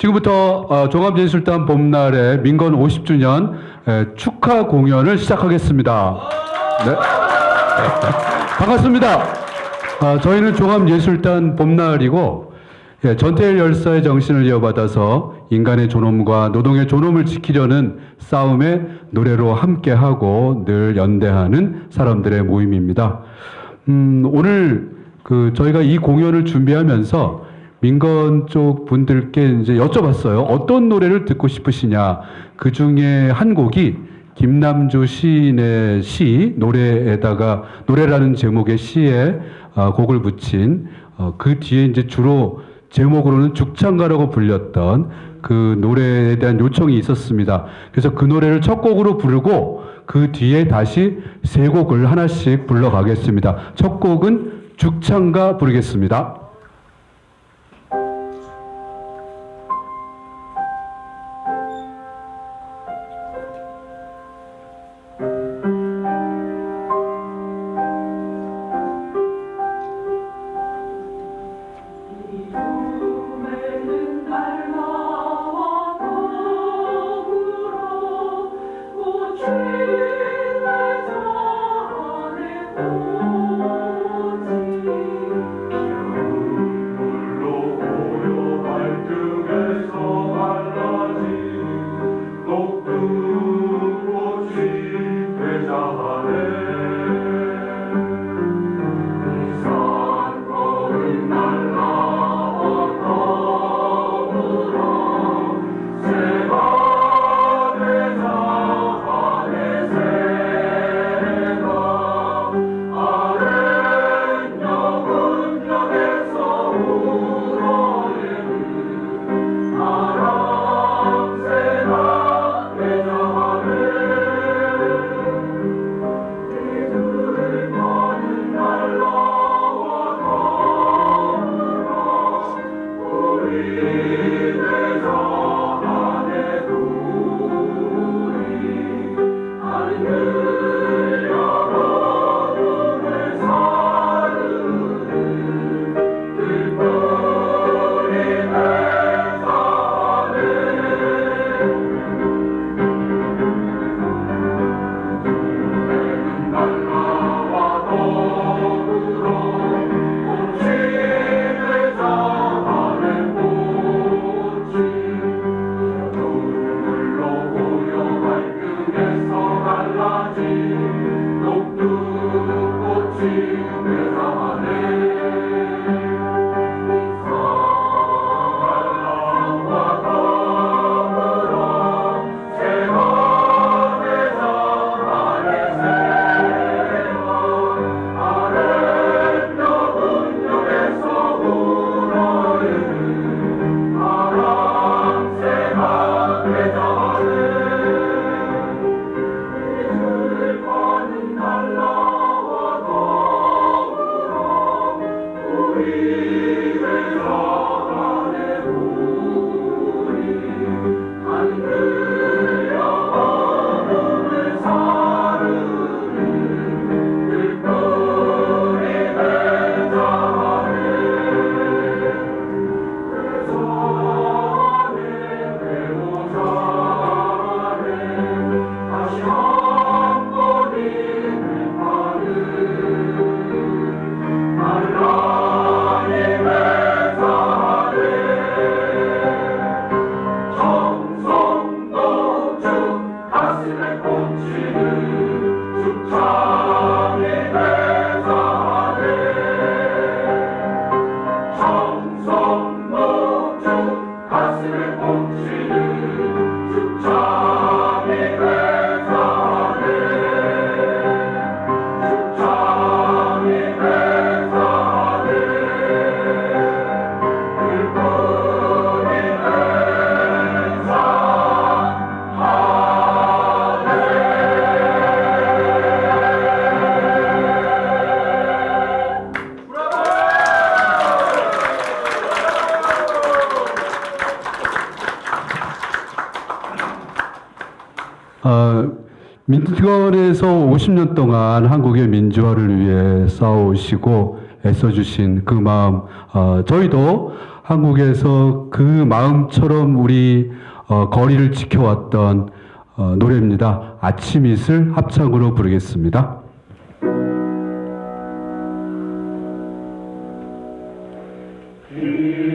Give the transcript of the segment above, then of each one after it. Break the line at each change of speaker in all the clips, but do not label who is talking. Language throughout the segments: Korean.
지금부터 어, 종합예술단 봄날의 민건 50주년 에, 축하 공연을 시작하겠습니다. 네. 반갑습니다. 아, 저희는 종합예술단 봄날이고 예, 전태일 열사의 정신을 이어받아서 인간의 존엄과 노동의 존엄을 지키려는 싸움에 노래로 함께하고 늘 연대하는 사람들의 모임입니다. 음, 오늘 그 저희가 이 공연을 준비하면서 민건 쪽 분들께 이제 여쭤봤어요. 어떤 노래를 듣고 싶으시냐. 그 중에 한 곡이 김남주 시인의 시 노래에다가 노래라는 제목의 시에 아, 곡을 붙인 어, 그 뒤에 이제 주로 제목으로는 죽창가라고 불렸던 그 노래에 대한 요청이 있었습니다. 그래서 그 노래를 첫 곡으로 부르고 그 뒤에 다시 세 곡을 하나씩 불러가겠습니다. 첫 곡은 죽창가 부르겠습니다. 민건에서 50년 동안 한국의 민주화를 위해 싸우시고 애써주신 그 마음, 어, 저희도
한국에서 그 마음처럼 우리 어, 거리를 지켜왔던 어, 노래입니다. 아침 이슬 합창으로 부르겠습니다.
아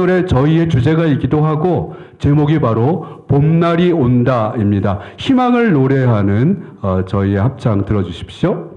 노래 저희의 주제가 있기도 하고 제목이 바로 봄날이 온다입니다. 희망을 노래하는 어, 저희의 합창 들어주십시오.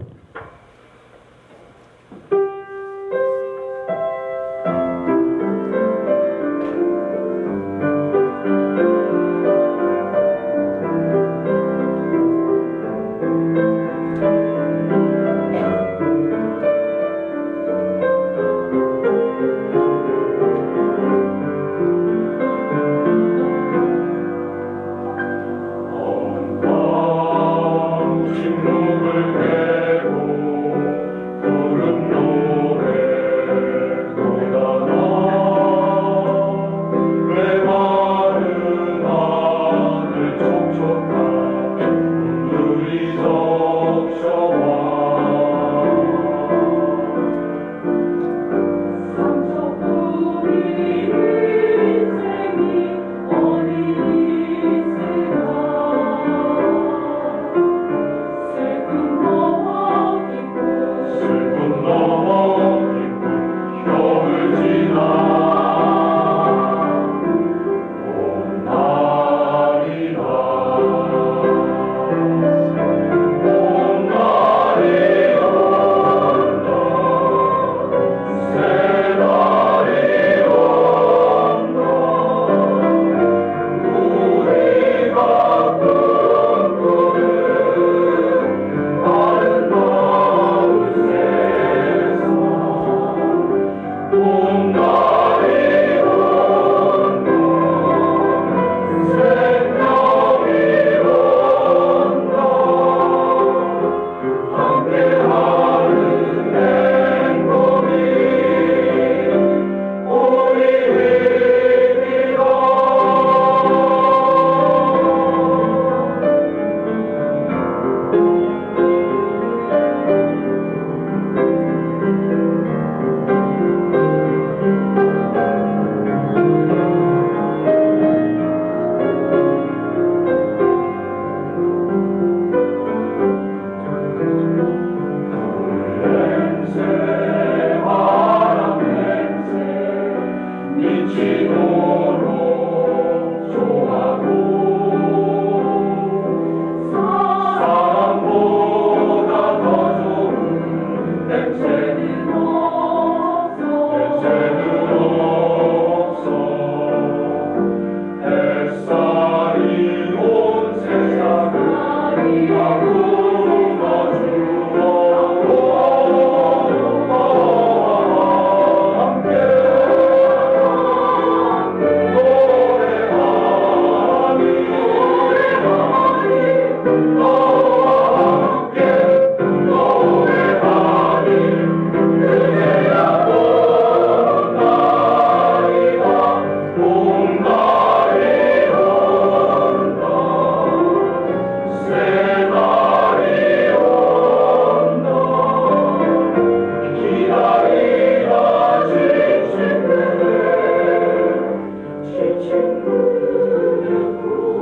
Thank you.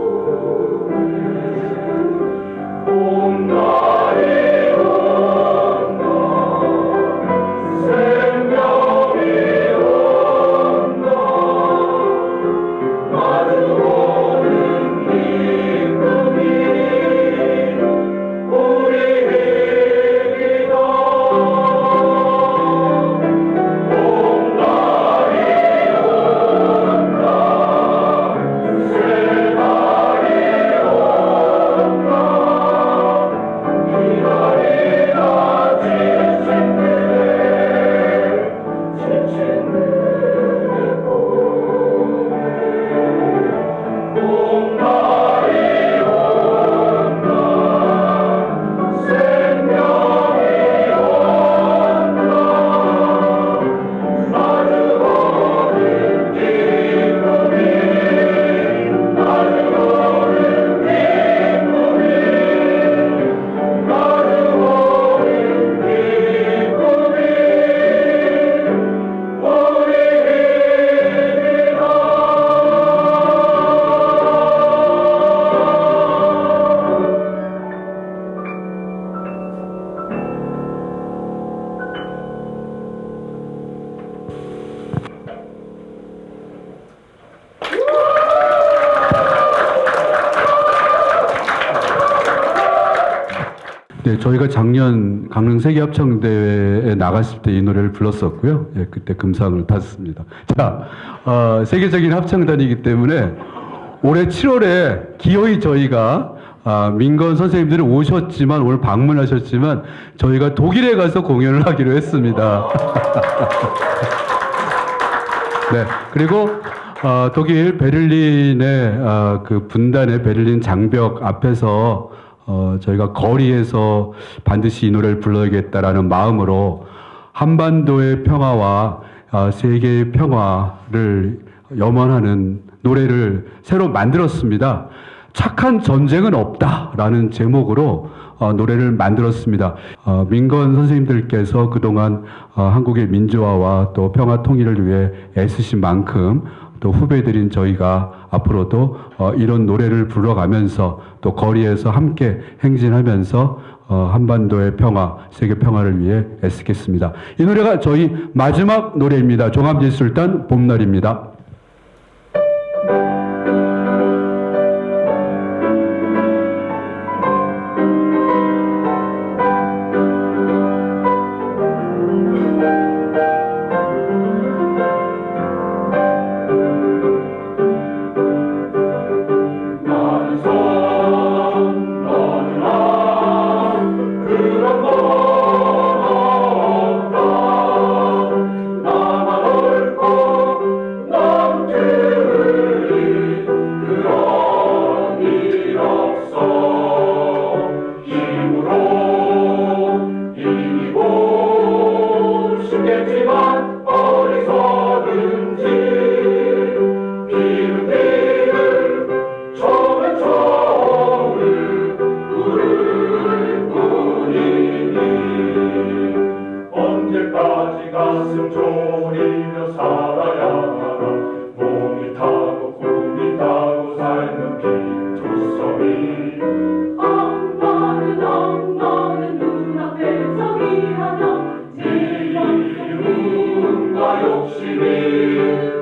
네, 저희가 작년 강릉 세계합창대회에 나갔을 때 이 노래를 불렀었고요. 예, 그때 금상을 탔습니다. 자, 어, 세계적인 합창단이기 때문에 올해 7월에 기어이 저희가 아, 민건 선생님들이 오셨지만 오늘 방문하셨지만 저희가 독일에 가서 공연을 하기로 했습니다. 네. 그리고 어, 독일 베를린의 어, 그 분단의 베를린 장벽 앞에서 어, 저희가 거리에서 반드시 이 노래를 불러야겠다라는 마음으로 한반도의 평화와 어, 세계의 평화를 염원하는 노래를 새로 만들었습니다. 착한 전쟁은 없다라는 제목으로 어, 노래를 만들었습니다. 어, 민건 선생님들께서 그동안 어, 한국의 민주화와 또 평화 통일을 위해 애쓰신 만큼 또 후배들인 저희가 앞으로도 어, 이런 노래를 불러가면서 또 거리에서 함께 행진하면서 어, 한반도의 평화, 세계 평화를 위해 애쓰겠습니다. 이 노래가 저희 마지막 노래입니다. 종합예술단 봄날입니다.
욕심이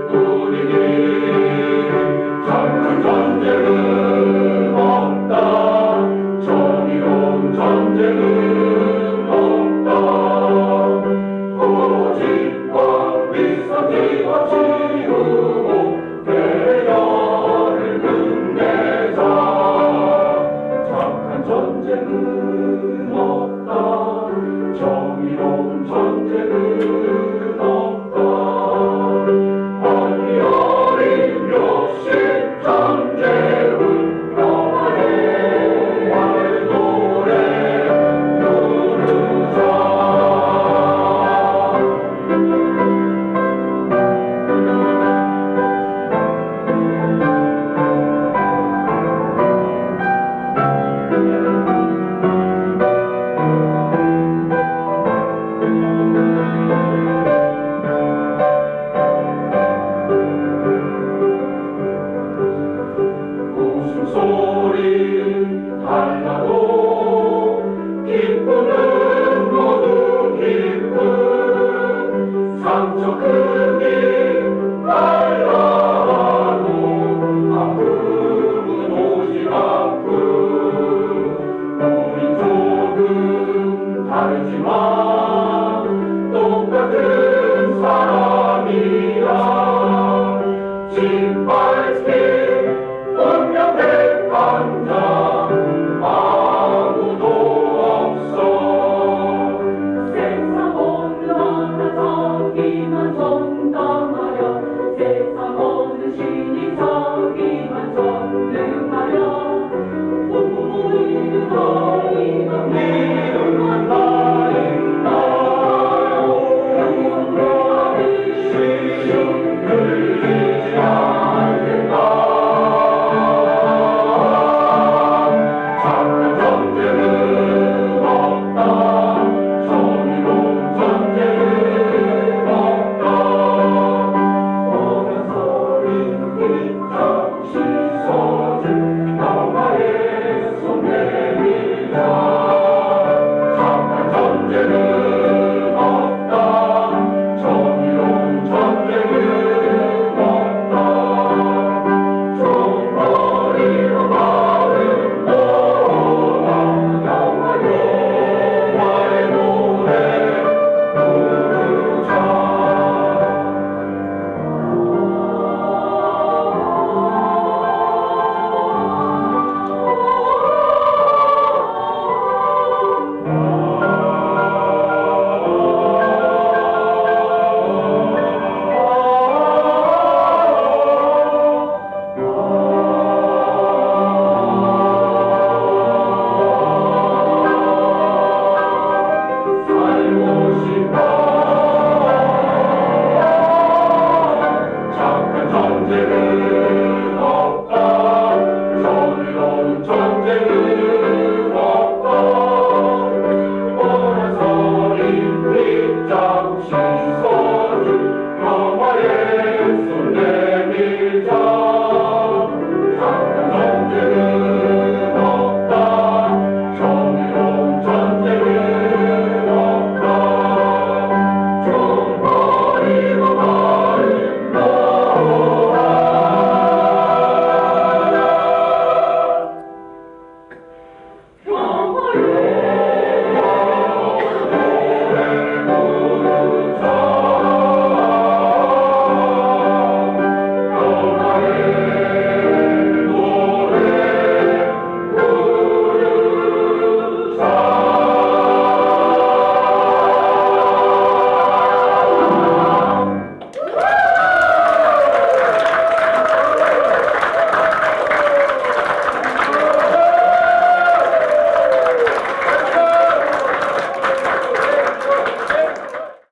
상처 크게